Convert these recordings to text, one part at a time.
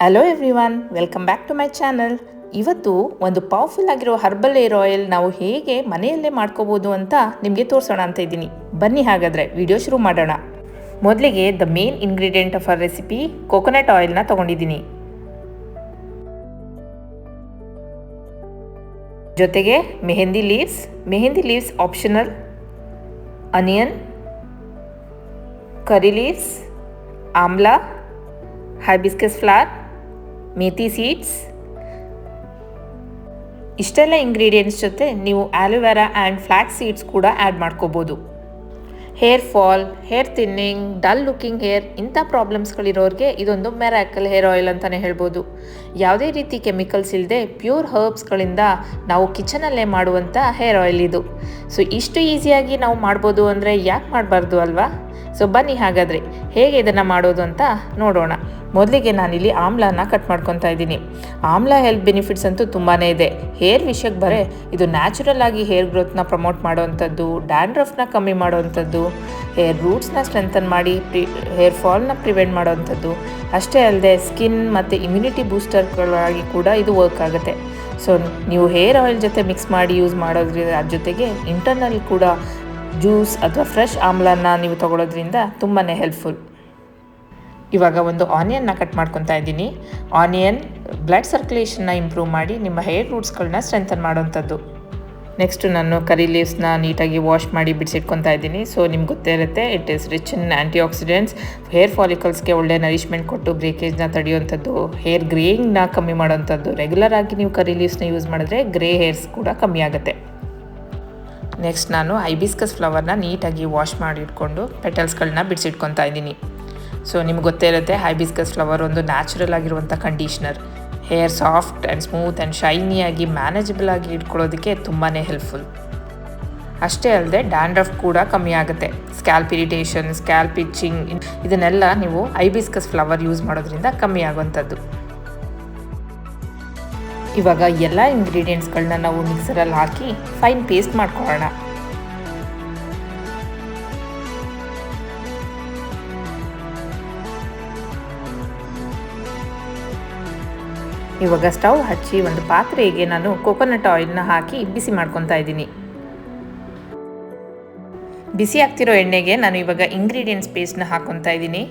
Hello everyone welcome back to my channel ಇವತ್ತು ಒಂದು powerful ಆಗಿರೋ ಹರ್ಬಲ್ ಏರ್ ಆಯಿಲ್ ನಾವು ಹೇಗೆ ಮನೆಯಲ್ಲೇ ಮಾಡ್ಕೋಬೋದು ಅಂತ ನಿಮಗೆ ತೋರಿಸೋಣ ಅಂತ ಇದ್ದೀನಿ. ಬನ್ನಿ ಹಾಗಾದರೆ ವಿಡಿಯೋ ಶುರು ಮಾಡೋಣ. ಮೊದಲಿಗೆ the main ingredient of a recipe coconut ಆಯಿಲ್ನ ತಗೊಂಡಿದ್ದೀನಿ. ಜೊತೆಗೆ mehndi leaves mehndi leaves optional onion curry leaves amla hibiscus flower methi seeds ಇಷ್ಟೆಲ್ಲ ಇಂಗ್ರೀಡಿಯೆಂಟ್ಸ್ ಜೊತೆ ನೀವು aloe vera and flax seeds ಕೂಡ ಆ್ಯಡ್ ಮಾಡ್ಕೋಬೋದು. Hair fall hair thinning dull looking hair ಇಂಥ ಪ್ರಾಬ್ಲಮ್ಸ್ಗಳಿರೋರಿಗೆ ಇದೊಂದು ಮೆರಾಕಲ್ ಹೇರ್ ಆಯಿಲ್ ಅಂತಲೇ ಹೇಳ್ಬೋದು. ಯಾವುದೇ ರೀತಿ ಕೆಮಿಕಲ್ಸ್ ಇಲ್ಲದೆ ಪ್ಯೂರ್ ಹರ್ಬ್ಸ್ಗಳಿಂದ ನಾವು ಕಿಚನಲ್ಲೇ ಮಾಡುವಂಥ ಹೇರ್ ಆಯಿಲ್ ಇದು. ಸೊ ಇಷ್ಟು ಈಸಿಯಾಗಿ ನಾವು ಮಾಡ್ಬೋದು ಅಂದರೆ ಯಾಕೆ ಮಾಡಬಾರ್ದು ಅಲ್ವಾ? ಸೊ ಬನ್ನಿ ಹಾಗಾದರೆ ಹೇಗೆ ಇದನ್ನು ಮಾಡೋದು ಅಂತ ನೋಡೋಣ. ಮೊದಲಿಗೆ ನಾನಿಲ್ಲಿ ಆಮ್ಲನ ಕಟ್ ಮಾಡ್ಕೊತಾ ಇದ್ದೀನಿ. ಆಮ್ಲ ಹೆಲ್ತ್ ಬೆನಿಫಿಟ್ಸ್ ಅಂತೂ ತುಂಬಾ ಇದೆ. ಹೇರ್ ವಿಷಯಕ್ಕೆ ಬರೇ ಇದು ನ್ಯಾಚುರಲ್ ಆಗಿ ಹೇರ್ ಗ್ರೋತ್ನ ಪ್ರಮೋಟ್ ಮಾಡೋವಂಥದ್ದು ಡ್ಯಾಂಡ್ರಫ್ನ ಕಮ್ಮಿ ಮಾಡೋವಂಥದ್ದು ಹೇರ್ ರೂಟ್ಸ್ನ ಸ್ಟ್ರೆಂಥನ್ ಮಾಡಿ ಪ್ರಿ ಹೇರ್ ಫಾಲ್ನ ಪ್ರಿವೆಂಟ್ ಮಾಡೋವಂಥದ್ದು. ಅಷ್ಟೇ ಅಲ್ಲದೆ ಸ್ಕಿನ್ ಮತ್ತು ಇಮ್ಯುನಿಟಿ ಬೂಸ್ಟರ್ಗಳಾಗಿ ಕೂಡ ಇದು ವರ್ಕ್ ಆಗುತ್ತೆ. ಸೊ ನೀವು ಹೇರ್ ಆಯಿಲ್ ಜೊತೆ ಮಿಕ್ಸ್ ಮಾಡಿ ಯೂಸ್ ಮಾಡೋದ್ರಿಂದ ಅದ್ರ ಜೊತೆಗೆ ಇಂಟರ್ನಲ್ ಕೂಡ ಜ್ಯೂಸ್ ಅಥವಾ ಫ್ರೆಶ್ ಆಮ್ಲನ ನೀವು ತಗೊಳ್ಳೋದ್ರಿಂದ ತುಂಬಾ ಹೆಲ್ಪ್ಫುಲ್ ಇವಾಗ ಒಂದು ಆನಿಯನ್ನ ಕಟ್ ಮಾಡ್ಕೊತಾ ಇದ್ದೀನಿ. ಆನಿಯನ್ ಬ್ಲಡ್ ಸರ್ಕ್ಯುಲೇಷನ್ನ ಇಂಪ್ರೂವ್ ಮಾಡಿ ನಿಮ್ಮ ಹೇರ್ ರೂಟ್ಸ್ಗಳನ್ನ ಸ್ಟ್ರೆಂಥನ್ ಮಾಡೋವಂಥದ್ದು. ನೆಕ್ಸ್ಟು ನಾನು ಕರಿ ಲೀವ್ಸ್ನ ನೀಟಾಗಿ ವಾಶ್ ಮಾಡಿ ಬಿಡಿಸಿಟ್ಕೊತಾ ಇದ್ದೀನಿ. ಸೊ ನಿಮ್ಗೆ ಗೊತ್ತೇ ಇರುತ್ತೆ it is rich in antioxidants hair ಫಾಲಿಕಲ್ಸ್ಗೆ ಒಳ್ಳೆ ನರಿಷ್ಮೆಂಟ್ ಕೊಟ್ಟು ಬ್ರೇಕೇಜ್ನ ತಡೆಯುವಂಥದ್ದು ಹೇರ್ ಗ್ರೇಯಿಂಗ್ನ ಕಮ್ಮಿ ಮಾಡೋವಂಥದ್ದು. ರೆಗ್ಯುಲರ್ ಆಗಿ ನೀವು ಕರಿ ಲೀವ್ಸ್ನ ಯೂಸ್ ಮಾಡಿದ್ರೆ ಗ್ರೇ ಹೇರ್ಸ್ ಕೂಡ ಕಮ್ಮಿ ಆಗುತ್ತೆ. ನೆಕ್ಸ್ಟ್ ನಾನು ಐಬಿಸ್ಕಸ್ ಫ್ಲವರ್ನ ನೀಟಾಗಿ ವಾಶ್ ಮಾಡಿ ಇಟ್ಕೊಂಡು ಪೆಟಲ್ಸ್ಗಳನ್ನ ಬಿಡಿಸಿಟ್ಕೊತಾ ಇದ್ದೀನಿ. ಸೊ ನಿಮ್ಗೆ ಗೊತ್ತೇ ಇರುತ್ತೆ ಹೈಬಿಸ್ಕಸ್ ಫ್ಲವರ್ ಒಂದು ನ್ಯಾಚುರಲ್ ಆಗಿರುವಂಥ conditioner hair soft and smooth and ಶೈನಿಯಾಗಿ manageable ಆಗಿ ಇಟ್ಕೊಳ್ಳೋದಕ್ಕೆ ತುಂಬಾ ಹೆಲ್ಪ್ಫುಲ್ ಅಷ್ಟೇ ಅಲ್ಲದೆ ಡ್ಯಾಂಡ್ರಫ್ ಕೂಡ ಕಮ್ಮಿ ಆಗುತ್ತೆ. ಸ್ಕ್ಯಾಲ್ಪ್ ಇರಿಟೇಷನ್ ಸ್ಕ್ಯಾಲ್ಪ್ ಇಚ್ಚಿಂಗ್ ಇದನ್ನೆಲ್ಲ ನೀವು ಐಬಿಸ್ಕಸ್ ಫ್ಲವರ್ ಯೂಸ್ ಮಾಡೋದ್ರಿಂದ ಕಮ್ಮಿ ಆಗುವಂಥದ್ದು. ಇವಾಗ ಎಲ್ಲ ಇಂಗ್ರೀಡಿಯೆಂಟ್ಸ್ಗಳನ್ನ ನಾವು ಮಿಕ್ಸರಲ್ಲಿ ಹಾಕಿ ಫೈನ್ ಪೇಸ್ಟ್ ಮಾಡ್ಕೊಳ್ಳೋಣ. ಇವಾಗ ಸ್ಟವ್ ಹಚ್ಚಿ ಒಂದು ಪಾತ್ರೆಗೆ ನಾನು ಕೋಕೋನಟ್ ಆಯಿಲ್ನ ಹಾಕಿ ಬಿಸಿ ಮಾಡ್ಕೊತಾ ಇದ್ದೀನಿ. ಬಿಸಿ ಆಗ್ತಿರೋ ಎಣ್ಣೆಗೆ ನಾನು ಇವಾಗ ಇಂಗ್ರೀಡಿಯೆಂಟ್ಸ್ ಪೇಸ್ಟ್ನ ಹಾಕ್ಕೊತಾ ಇದ್ದೀನಿ.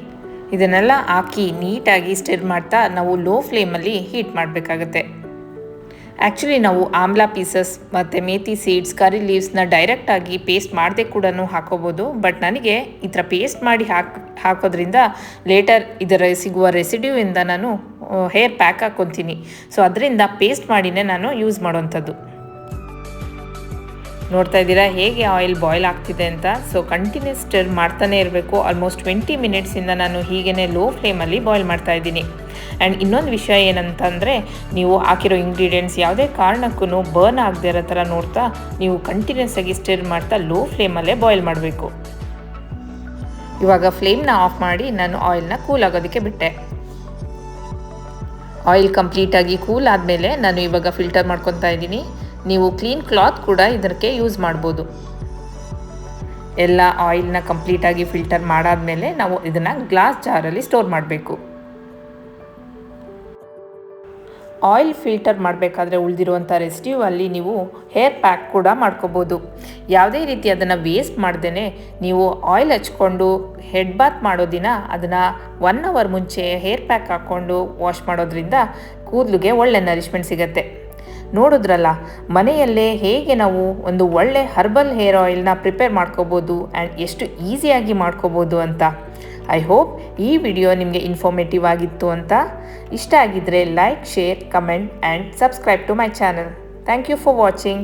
ಇದನ್ನೆಲ್ಲ ಹಾಕಿ ನೀಟಾಗಿ ಸ್ಟಿರ್ ಮಾಡ್ತಾ ನಾವು ಲೋ ಫ್ಲೇಮಲ್ಲಿ ಹೀಟ್ ಮಾಡಬೇಕಾಗತ್ತೆ. ಆ್ಯಕ್ಚುಲಿ ನಾವು ಆಮ್ಲಾ ಪೀಸಸ್ ಮತ್ತು ಮೇತಿ ಸೀಡ್ಸ್ ಕರಿ ಲೀವ್ಸ್ನ ಡೈರೆಕ್ಟಾಗಿ ಪೇಸ್ಟ್ ಮಾಡದೆ ಕೂಡ ಹಾಕೋಬೋದು. ಬಟ್ ನನಗೆ ಈ ಥರ ಪೇಸ್ಟ್ ಮಾಡಿ ಹಾಕಿ, ಹಾಕೋದ್ರಿಂದ ಲೇಟರ್ ಇದರ ಸಿಗುವ ರೆಸಿಡ್ಯೂಯಿಂದ ನಾನು ಹೇರ್ ಪ್ಯಾಕ್ ಹಾಕ್ಕೊತೀನಿ ಸೊ ಅದರಿಂದ ಪೇಸ್ಟ್ ಮಾಡಿನೇ ನಾನು ಯೂಸ್ ಮಾಡೋವಂಥದ್ದು. ನೋಡ್ತಾ ಇದ್ದೀರಾ? ಹೇಗೆ ಆಯಿಲ್ ಬಾಯ್ಲ್ ಆಗ್ತಿದೆ ಅಂತ? ಸೊ ಕಂಟಿನ್ಯೂಸ್ ಸ್ಟರ್ ಮಾಡ್ತಾನೆ ಇರಬೇಕು. ಆಲ್ಮೋಸ್ಟ್ ಟ್ವೆಂಟಿ ಮಿನಿಟ್ಸಿಂದ ನಾನು ಹೀಗೇ ಲೋ ಫ್ಲೇಮಲ್ಲಿ ಬಾಯ್ಲ್ ಮಾಡ್ತಾ ಇದ್ದೀನಿ. ಆ್ಯಂಡ್ ಇನ್ನೊಂದು ವಿಷಯ ಏನಂತಂದರೆ, ನೀವು ಹಾಕಿರೋ ಇಂಗ್ರೀಡಿಯೆಂಟ್ಸ್ ಯಾವುದೇ ಕಾರಣಕ್ಕೂ ಬರ್ನ್ ಆಗದೆ ಇರೋ ಥರ ನೋಡ್ತಾ, ನೀವು ಕಂಟಿನ್ಯೂಸ್ ಆಗಿ ಸ್ಟಿರ್ ಮಾಡ್ತಾ ಲೋ ಫ್ಲೇಮಲ್ಲೇ ಬಾಯ್ಲ್ ಮಾಡಬೇಕು. ಇವಾಗ ಫ್ಲೇಮ್ನ ಆಫ್ ಮಾಡಿ ನಾನು ಆಯಿಲ್ನ ಕೂಲ್ ಆಗೋದಕ್ಕೆ ಬಿಟ್ಟೆ. ಆಯಿಲ್ ಕಂಪ್ಲೀಟಾಗಿ ಕೂಲ್ ಆದಮೇಲೆ ನಾನು ಇವಾಗ ಫಿಲ್ಟರ್ ಮಾಡ್ಕೊತಾ ಇದ್ದೀನಿ. ನೀವು ಕ್ಲೀನ್ ಕ್ಲಾತ್ ಕೂಡ ಇದಕ್ಕೆ ಯೂಸ್ ಮಾಡ್ಬೋದು. ಎಲ್ಲ ಆಯಿಲ್ನ ಕಂಪ್ಲೀಟಾಗಿ ಫಿಲ್ಟರ್ ಮಾಡಾದಮೇಲೆ ನಾವು ಇದನ್ನು ಗ್ಲಾಸ್ ಜಾರಲ್ಲಿ ಸ್ಟೋರ್ ಮಾಡಬೇಕು. ಆಯಿಲ್ ಫಿಲ್ಟರ್ ಮಾಡಬೇಕಾದ್ರೆ ಉಳಿದಿರುವಂಥ ರೆಸಿಡ್ಯೂ ಅಲ್ಲಿ ನೀವು ಹೇರ್ ಪ್ಯಾಕ್ ಕೂಡ ಮಾಡ್ಕೋಬೋದು. ಯಾವುದೇ ರೀತಿ ಅದನ್ನು ವೇಸ್ಟ್ ಮಾಡ್ದೇ ನೀವು ಆಯಿಲ್ ಹಚ್ಕೊಂಡು ಹೆಡ್ ಬಾತ್ ಮಾಡೋ ದಿನ ಅದನ್ನು ಒನ್ ಅವರ್ ಮುಂಚೆ ಹೇರ್ ಪ್ಯಾಕ್ ಹಾಕ್ಕೊಂಡು ವಾಶ್ ಮಾಡೋದ್ರಿಂದ ಕೂದಲಿಗೆ ಒಳ್ಳೆ ನರಿಶ್ಮೆಂಟ್ ಸಿಗುತ್ತೆ. ನೋಡಿದ್ರಲ್ಲ, ಮನೆಯಲ್ಲೇ ಹೇಗೆ ನಾವು ಒಂದು ಒಳ್ಳೆ ಹರ್ಬಲ್ ಹೇರ್ ಆಯಿಲ್ನ ಪ್ರಿಪೇರ್ ಮಾಡ್ಕೋಬೋದು ಆ್ಯಂಡ್ ಎಷ್ಟು ಈಸಿಯಾಗಿ ಮಾಡ್ಕೋಬೋದು ಅಂತ. ಐ ಹೋಪ್ ಈ ವಿಡಿಯೋ ನಿಮಗೆ ಇನ್ಫಾರ್ಮೇಟಿವ್ ಆಗಿತ್ತು ಅಂತ. ಇಷ್ಟ ಆಗಿದ್ದರೆ like share comment and subscribe to my channel thank you for watching